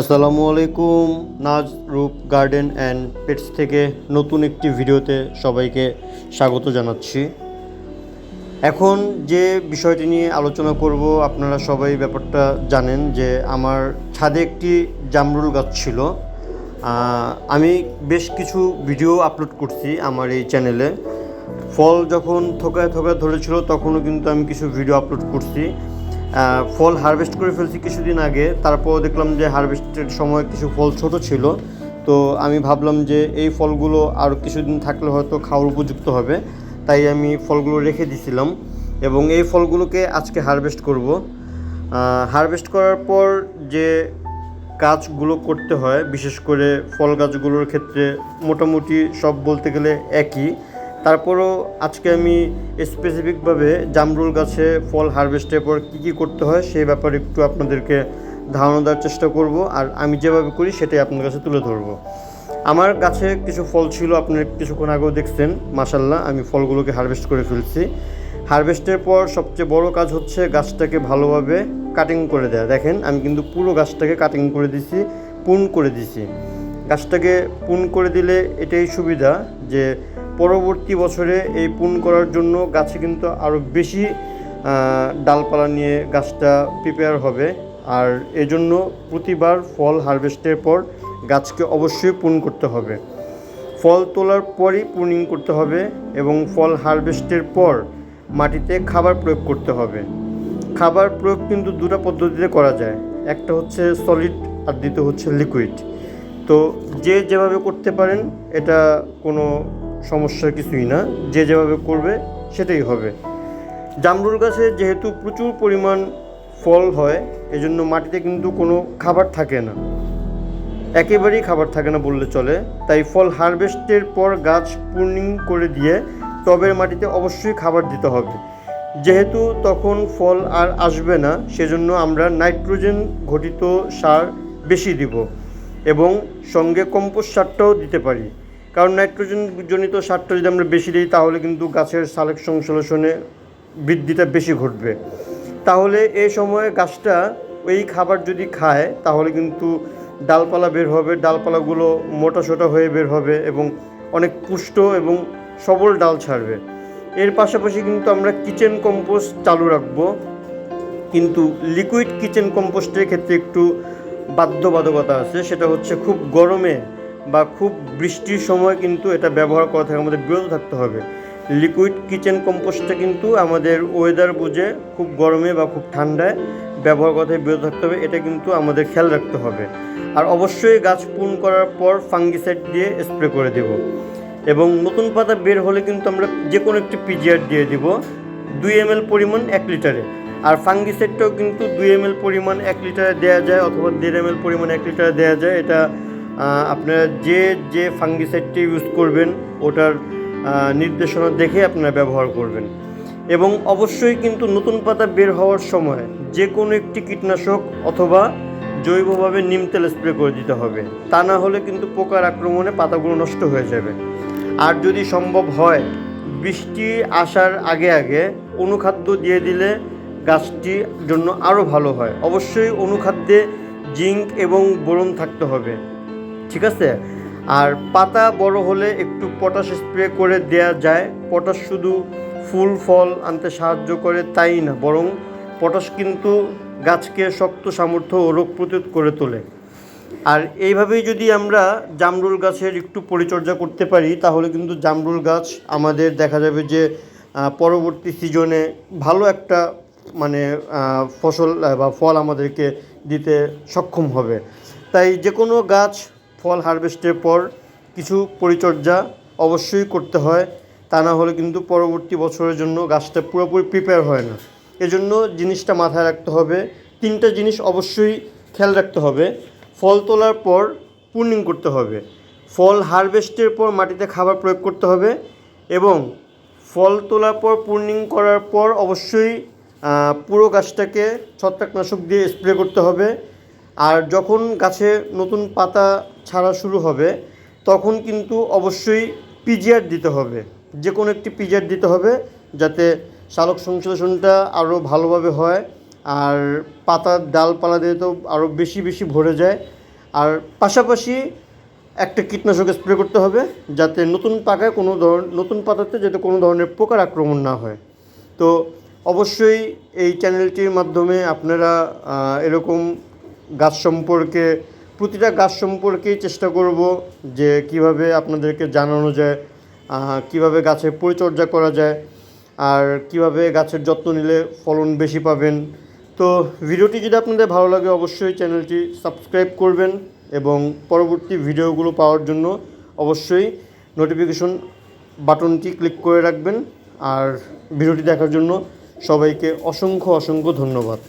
আসসালামু আলাইকুম নাজ রূপ গার্ডেন অ্যান্ড পেটস থেকে নতুন একটি ভিডিওতে সবাইকে স্বাগত জানাচ্ছি। এখন যে বিষয়টি নিয়ে আলোচনা করব, আপনারা সবাই ব্যাপারটা জানেন যে আমার ছাদে একটি জামরুল গাছ ছিল। আমি বেশ কিছু ভিডিও আপলোড করছি আমার এই চ্যানেলে। ফল যখন থোকায় থোকায় ধরেছিল, তখনও কিন্তু আমি কিছু ভিডিও আপলোড করছি। ফল হারভেস্ট করে ফেলছি কিছুদিন আগে। তারপর দেখলাম যে হারভেস্টের সময় কিছু ফল ছোট ছিল। তো আমি ভাবলাম যে এই ফলগুলো আরও কিছুদিন থাকলে হয়তো খাওয়ার উপযুক্ত হবে। তাই আমি ফলগুলো রেখে দিছিলাম এবং এই ফলগুলোকে আজকে হারভেস্ট করব। হারভেস্ট করার পর যে কাজগুলো করতে হয়, বিশেষ করে ফল গাছগুলোর ক্ষেত্রে মোটামুটি সব বলতে গেলে একই। তারপরও আজকে আমি স্পেসিফিকভাবে জামরুল গাছে ফল হারভেস্টের পর কী কী করতে হয় সেই ব্যাপারে একটু আপনাদেরকে ধারণা দেওয়ার চেষ্টা করব। আর আমি যেভাবে করি সেটাই আপনার কাছে তুলে ধরবো। আমার গাছে কিছু ফল ছিল আপনার কিছুক্ষণ আগেও দেখছেন মাসাল্লাহ আমি ফলগুলোকে হারভেস্ট করে ফেলছি। হারভেস্টের পর সবচেয়ে বড় কাজ হচ্ছে গাছটাকে ভালোভাবে কাটিং করে দেওয়া দেখেন, আমি কিন্তু পুরো গাছটাকে কাটিং করে দিছি, পুন করে দিছি। গাছটাকে পুন করে দিলে এটাই সুবিধা যে পরবর্তী বছরে এই পুন করার জন্য গাছে কিন্তু আরও বেশি ডালপালা নিয়ে গাছটা প্রিপেয়ার হবে। আর এজন্য প্রতিবার ফল হারভেস্টের পর গাছকে অবশ্যই পুন করতে হবে। ফল তোলার পরই প্রুনিং করতে হবে এবং ফল হারভেস্টের পর মাটিতে খাবার প্রয়োগ করতে হবে। খাবার প্রয়োগ কিন্তু দুটো পদ্ধতিতে করা যায়। একটা হচ্ছে সলিড আর দ্বিতীয় হচ্ছে লিকুইড তো যে যেভাবে করতে পারেন, এটা কোনো সমস্যার কিছুই না, যে যেভাবে করবে সেটাই হবে। জামরুল গাছে যেহেতু প্রচুর পরিমাণ ফল হয়, এজন্য মাটিতে কিন্তু কোনো খাবার থাকে না। একেবারেই খাবার থাকে না বললে চলে। তাই ফল হারভেস্টের পর গাছ পূর্ণিং করে দিয়ে টবের মাটিতে অবশ্যই খাবার দিতে হবে। যেহেতু তখন ফল আর আসবে না, সেজন্য আমরা নাইট্রোজেন ঘটিত সার বেশি দিব এবং সঙ্গে কম্পোস্ট সারটাও দিতে পারি। কারণ নাইট্রোজেন জনিত সারটা যদি আমরা বেশি দিই, তাহলে কিন্তু গাছের সালেক সংশ্লেষণে বৃদ্ধিটা বেশি ঘটবে। তাহলে এই সময়ে গাছটা ওই খাবার যদি খায়, তাহলে কিন্তু ডালপালা বের হবে, ডালপালাগুলো মোটা সোটা হয়ে বের হবে এবং অনেক পুষ্ট এবং সবল ডাল ছাড়বে। এর পাশাপাশি কিন্তু আমরা কিচেন কম্পোস্ট চালু রাখব। কিন্তু লিকুইড কিচেন কম্পোস্টের ক্ষেত্রে একটু বাধ্যবাধকতা আছে, সেটা হচ্ছে খুব গরমে বা খুব বৃষ্টির সময় কিন্তু এটা ব্যবহার করা থেকে, আমাদের বিরত থাকতে হবে। লিকুইড কিচেন কম্পোস্টটা কিন্তু আমাদের ওয়েদার বুঝে খুব গরমে বা খুব ঠান্ডায় ব্যবহার করা থেকে, বিরত থাকতে হবে, এটা কিন্তু আমাদের খেয়াল রাখতে হবে। আর অবশ্যই গাছ পুন করার পর ফাঙ্গিসাইড দিয়ে স্প্রে করে দেব। এবং নতুন পাতা বের হলে কিন্তু আমরা যে কোনো একটি পিজিআর দিয়ে দিব, দুই এম পরিমাণ এক লিটারে। আর ফাঙ্গিসাইডটাও কিন্তু দুই এম পরিমাণ এক লিটারে দেওয়া যায় অথবা দেড় এম পরিমাণ এক লিটারে দেওয়া যায়, এটা আপনারা যে যে ফাঙ্গিসাইডটি ইউজ করবেন, ওটার নির্দেশনা দেখে আপনারা ব্যবহার করবেন। এবং অবশ্যই কিন্তু নতুন পাতা বের হওয়ার সময় যে কোনো একটি কীটনাশক অথবা জৈবভাবে নিম তেল স্প্রে করে দিতে হবে। তা না হলে কিন্তু পোকার আক্রমণে পাতাগুলো নষ্ট হয়ে যাবে। আর যদি সম্ভব হয়, বৃষ্টি আসার আগে আগে অনুখাদ্য দিয়ে দিলে গাছটির জন্য আরও ভালো হয়। অবশ্যই অনুখাদ্যে জিঙ্ক এবং বোরন থাকতে হবে। ঠিক আছে? আর পাতা বড় হলে একটু পটাশ স্প্রে করে দেয়া যায়। পটাশ শুধু ফুল ফল আনতে সাহায্য করে তাই না? বরং পটাশ কিন্তু গাছকে শক্ত সামর্থ্য ও রোগ প্রতিরোধ করে তোলে। আর এইভাবেই যদি আমরা জামরুল গাছের একটু পরিচর্যা করতে পারি, তাহলে কিন্তু জামরুল গাছ আমাদের দেখা যাবে যে পরবর্তী সিজনে ভালো একটা মানে ফসল বা ফল আমাদেরকে দিতে সক্ষম হবে। তাই যে কোনো গাছ ফল হারভেস্টের পর কিছু পরিচর্যা অবশ্যই করতে হয়। তা না হলে কিন্তু পরবর্তী বছরের জন্য গাছটা পুরোপুরি প্রিপেয়ার হয় না। এজন্য জিনিসটা মাথায় রাখতে হবে। তিনটা জিনিস অবশ্যই খেয়াল রাখতে হবে। ফল তোলার পর পূর্ণিং করতে হবে। ফল হারভেস্টের পর মাটিতে খাবার প্রয়োগ করতে হবে এবং ফল তোলার পর পূর্ণিং করার পর অবশ্যই পুরো গাছটাকে ছত্রাকনাশক দিয়ে স্প্রে করতে হবে। আর যখন গাছে নতুন পাতা ছাড়া শুরু হবে, তখন কিন্তু অবশ্যই পিজিআর দিতে হবে। যে কোনো একটি পিজিআর দিতে হবে যাতে সালোক সংশ্লেষণটা আরও ভালোভাবে হয় আর পাতার ডালপালা দিয়ে তো আরও বেশি বেশি ভরে যায়। আর পাশাপাশি একটা কীটনাশক স্প্রে করতে হবে যাতে নতুন পাকায় কোনো ধরন নতুন পাতাতে যাতে কোনো ধরনের পোকার আক্রমণ না হয়। তো অবশ্যই এই চ্যানেলটির মাধ্যমে আপনারা এরকম গাছ সম্পর্কে, প্রতিটা গাছ সম্পর্কেই চেষ্টা করব যে কীভাবে আপনাদেরকে জানানো যায় কীভাবে গাছের পরিচর্যা করা যায়, আর কীভাবে গাছের যত্ন নিলে ফলন বেশি পাবেন। তো ভিডিওটি যদি আপনাদের ভালো লাগে, অবশ্যই চ্যানেলটি সাবস্ক্রাইব করবেন এবং পরবর্তী ভিডিওগুলো পাওয়ার জন্য অবশ্যই নোটিফিকেশন বাটনটি ক্লিক করে রাখবেন। আর ভিডিওটি দেখার জন্য সবাইকে অসংখ্য অসংখ্য ধন্যবাদ।